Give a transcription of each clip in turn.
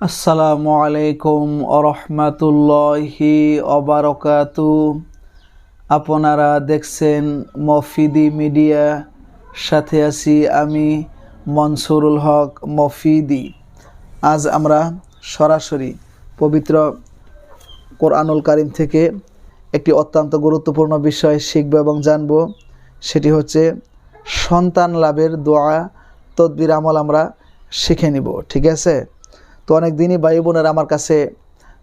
আসসালামু আলাইকুম আরহামাতুল্লাহি অবারকাতু আপনারা দেখছেন মফিদি মিডিয়া, সাথে আছি আমি মনসুরুল হক মফিদি। আজ আমরা সরাসরি পবিত্র কোরআনুল কারিম থেকে একটি অত্যন্ত গুরুত্বপূর্ণ বিষয় শিখব এবং জানব, সেটি হচ্ছে সন্তান লাভের দোয়া, তদবির আমল আমরা শিখে নিব, ঠিক আছে? তো অনেক দিনই ভাই বোনেরা আমার কাছে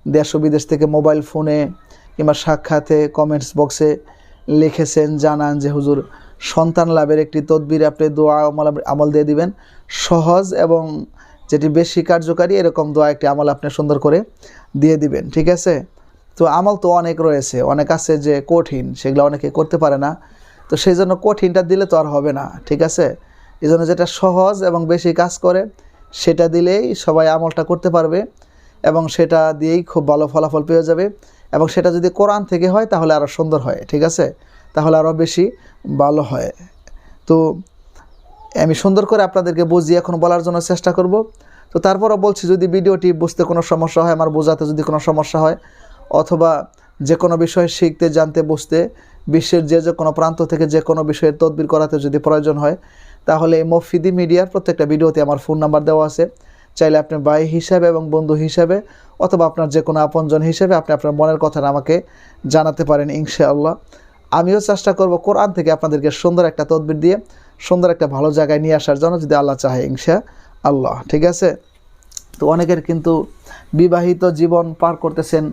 দেশ বিদেশ থেকে মোবাইল ফোনে কিংবা সাক্ষাতে কমেন্টস বক্সে লিখেছেন, জানান যে, হুজুর, সন্তান লাভের একটি তদবির আপনি দোয়া আমল আমল দিয়ে দিবেন। সহজ এবং যেটি বেশি কার্যকারী এরকম দোয়া একটি আমল আপনি সুন্দর করে দিয়ে দিবেন। ঠিক আছে? তো আমল তো অনেক রয়েছে, অনেক আছে যে কঠিন, সেগুলো অনেকে করতে পারে না। তো সেই জন্য কঠিনটা দিলে তো আর হবে না, ঠিক আছে? এই জন্য যেটা সহজ এবং বেশি কাজ করে সেটা দিলেই সবাই আমলটা করতে পারবে এবং সেটা দিয়েই খুব ভালো ফলাফল পেয়ে যাবে এবং সেটা যদি কোরআন থেকে হয় তাহলে আরও সুন্দর হয়, ঠিক আছে? তাহলে আরও বেশি ভালো হয়। তো আমি সুন্দর করে আপনাদেরকে বুঝিয়ে এখন বলার জন্য চেষ্টা করব। তো তারপরও বলছি, যদি ভিডিওটি বুঝতে কোনো সমস্যা হয়, আমার বোঝাতে যদি কোনো সমস্যা হয়, অথবা যে কোনো বিষয় শিখতে, জানতে, বুঝতে বিশ্বের যে যে কোনো প্রান্ত থেকে যে কোনো বিষয়ের তদবির করাতে যদি প্রয়োজন হয় তাহলে মফিদি মিডিয়ার প্রত্যেকটা ভিডিওতে আমার ফোন নাম্বার দেওয়া আছে। চাইলে আপনি ভাই হিসাবে এবং বন্ধু হিসাবে অথবা আপনার যে কোনো আপনজন হিসেবে আপনি আপনার মনের কথাটা আমাকে জানাতে পারেন ইনশাআল্লাহ। আমিও চেষ্টা করব কোরআন থেকে আপনাদেরকে সুন্দর একটা তদবির দিয়ে, সুন্দর একটা ভালো জায়গায় নিয়ে আসার জন্য যদি আল্লাহ চাহে ইনশা আল্লাহ ঠিক আছে? তো অনেকের কিন্তু বিবাহিত জীবন পার করতেছেন,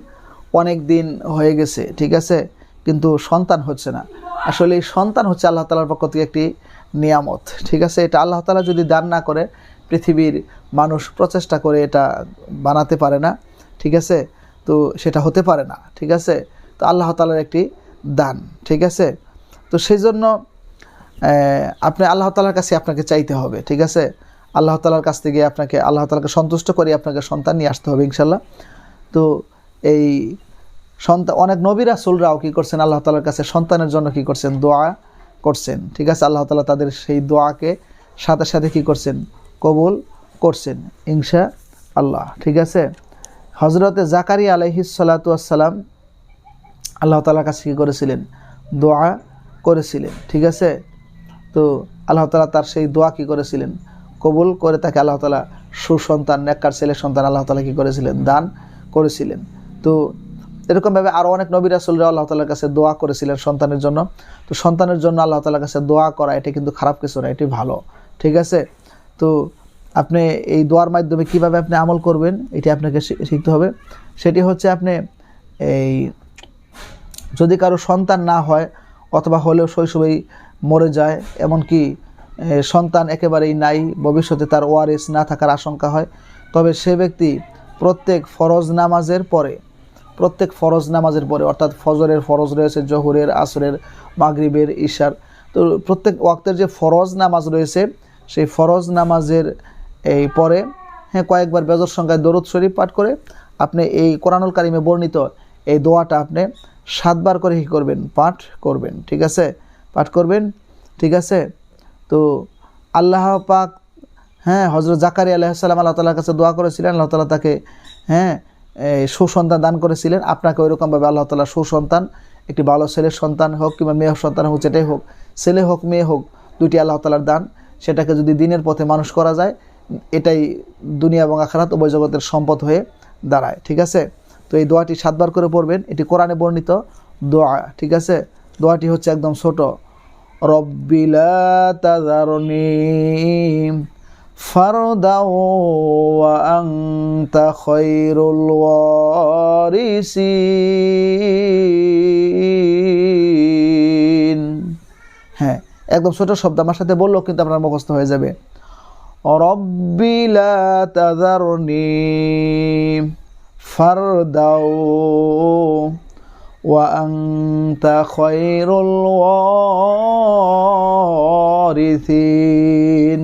অনেক দিন হয়ে গেছে, ঠিক আছে? কিন্তু সন্তান হচ্ছে না। আসলে এই সন্তান হচ্ছে আল্লাহ তালার পক্ষ থেকে একটি নিয়ামত, ঠিক আছে? এটা আল্লাহ তালা যদি দান না করে, পৃথিবীর মানুষ প্রচেষ্টা করে এটা বানাতে পারে না, ঠিক আছে? তো সেটা হতে পারে না, ঠিক আছে? তো আল্লাহ তালার একটি দান, ঠিক আছে? তো সেই জন্য আপনি আল্লাহ তালার কাছে আপনাকে চাইতে হবে, ঠিক আছে? আল্লাহ তালার কাছ থেকে আপনাকে, আল্লাহ তালাকে সন্তুষ্ট করে আপনাকে সন্তান নিয়ে আসতে হবে ইনশাল্লাহ তো এই সন্তান অনেক নবীরা সুলরাও কী করছেন? আল্লাহ তালার কাছে সন্তানের জন্য কী করছেন? দোয়া করছেন। ঠিক আছে, আল্লাহ তালা তাদের সেই দোয়াকে সাথে সাথে কী করছেন? কবুল করছেন ইনশা আল্লাহ ঠিক আছে? হজরতে জাকারি আলহি সালাতাম আল্লাহ তালার কাছে কী করেছিলেন? দোয়া করেছিলেন। ঠিক আছে? তো আল্লাহ তালা তার সেই দোয়া কী করেছিলেন? কবুল করে তাকে আল্লাহ তালা সুসন্তান, নেককার ছেলে সন্তান আল্লাহ তালা কী করেছিলেন? দান করেছিলেন। তো এরকমভাবে আরও অনেক নবী রাসুলরা আল্লাহ তালার কাছে দোয়া করেছিলেন সন্তানের জন্য। তো সন্তানের জন্য আল্লাহ তালার কাছে দোয়া করা, এটা কিন্তু খারাপ কিছু না, এটি ভালো। ঠিক আছে? তো আপনি এই দোয়ার মাধ্যমে কীভাবে আপনি আমল করবেন, এটি আপনাকে শিখতে হবে। সেটি হচ্ছে আপনি এই যদি কারও সন্তান না হয়, অথবা হলেও শৈশবেই মরে যায়, এমনকি সন্তান একেবারেই নাই, ভবিষ্যতে তার ওয়ারিস না থাকার আশঙ্কা হয়, তবে সে ব্যক্তি প্রত্যেক ফরজ নামাজের পরে প্রত্যেক ফরজ নামাজের পরে, অর্থাৎ ফজরের ফরজ রয়েছে, জহরের, আসরের, মাগরিবের, ঈশার। তো প্রত্যেক ওয়াক্তের যে ফরজ নামাজ রয়েছে, সেই ফরজ নামাজের এই পরে হ্যাঁ কয়েকবার বেজর সংখ্যায় দরুদ শরীফ পাঠ করে আপনি এই কোরআনুল কারিমে বর্ণিত এই দোয়াটা আপনি সাতবার করে কী করবেন? পাঠ করবেন, ঠিক আছে? পাঠ করবেন, ঠিক আছে? তো আল্লাহ পাক হ্যাঁ হজরত জাকারি আলাইসাল্লাম আল্লাহ তালার কাছে দোয়া করেছিলেন, আল্লাহ তালা তাকে হ্যাঁ সুসন্তান দান করেছিলেন। আপনাকে ওইরকমভাবে আল্লাহ তালা সুসন্তান, একটি ভালো ছেলের সন্তান হোক কিংবা মেয়ে সন্তান হোক, যেটাই হোক, ছেলে হোক, মেয়ে হোক দুটি আল্লাহ তালার দান। সেটাকে যদি দিনের পথে মানুষ করা যায়, এটাই দুনিয়া এবং আখারাত উভয় জগতের সম্পদ হয়ে দাঁড়ায়, ঠিক আছে? তো এই দোয়াটি সাতবার করে পড়বেন। এটি কোরআনে বর্ণিত দোয়া, ঠিক আছে? দোয়াটি হচ্ছে একদম ছোট। রব্বিলা তাজারনি فردا وأنت خير الوارثين হ্যাঁ একদম ছোট শব্দ আমার সাথে বললেও কিন্তু আপনার মুখস্থ হয়ে যাবে রব্বিলা তাজারনি ফারদাও وأنت خير الوارثين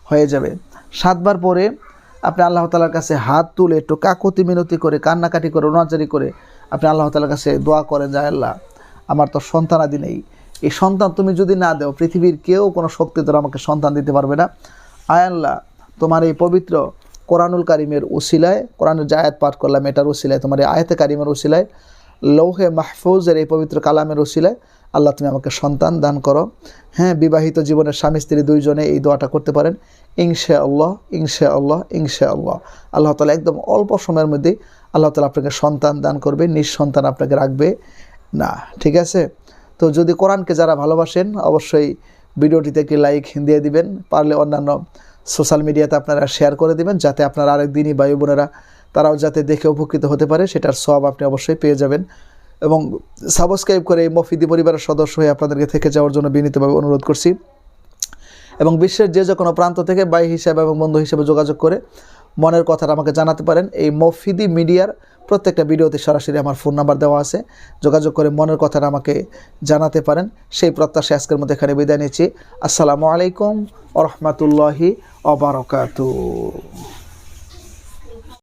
হয়ে যাবে। সাতবার পরে আপনি আল্লাহ তালার কাছে হাত তুলে একটু কাকুতি মিনতি করে, কান্নাকাটি করে ওনাচারি করে আপনি আল্লাহ তালার কাছে দোয়া করেন যায় আল্লাহ, আমার তো সন্তান আদি নেই। এই সন্তান তুমি যদি না দেও, পৃথিবীর কেউ কোনো শক্তি ধরে আমাকে সন্তান দিতে পারবে না। আয় আল্লাহ, তোমার এই পবিত্র কোরআনুল কারিমের উসিলায় কোরআনের যে আয়াত পাঠ করলাম, এটার উসিলায় তোমার এই আয়াতে কারিমের উসিলায় লৌহে মাহফুজের এই পবিত্র কালামের উসিলায় আল্লাহ তুমি আমাকে সন্তান দান করো। হ্যাঁ বিবাহিত জীবনের স্বামী স্ত্রী দুইজনে এই দোয়াটা করতে পারেন। ইংশা আল্লাহ ইংশা আল্লাহ ইংশা আল্লাহ আল্লাহ তালা একদম অল্প সময়ের মধ্যেই আল্লাহ তালা আপনাকে সন্তান দান করবে, নিঃসন্তান আপনাকে রাখবে। না, ঠিক আছে? তো যদি কোরআনকে যারা ভালোবাসেন, অবশ্যই ভিডিওটিতে একটি লাইক দিয়ে দিবেন। পারলে অন্যান্য সোশ্যাল মিডিয়াতে আপনারা শেয়ার করে দিবেন, যাতে আপনারা আরেক দিনই ভাই বোনেরা তারাও যাতে দেখে উপকৃত হতে পারে, সেটার সব আপনি অবশ্যই পেয়ে যাবেন। এবং সাবস্ক্রাইব করে এই মফিদি পরিবারের সদস্য হয়ে আপনাদেরকে থেকে যাওয়ার জন্য বিনীতভাবে অনুরোধ করছি। এবং বিশ্বের যে যে কোনো প্রান্ত থেকে বাই হিসাবে এবং বন্ধু হিসেবে যোগাযোগ করে মনের কথাটা আমাকে জানাতে পারেন। এই মফিদি মিডিয়ার প্রত্যেকটা ভিডিওতে সরাসরি আমার ফোন নাম্বার দেওয়া আছে। যোগাযোগ করে মনের কথাটা আমাকে জানাতে পারেন। সেই প্রত্যাশা আজকের মধ্যে এখানে বিদায় নিচ্ছি। আসসালামু আলাইকুম ওরহমতুল্লাহি অবরকাতু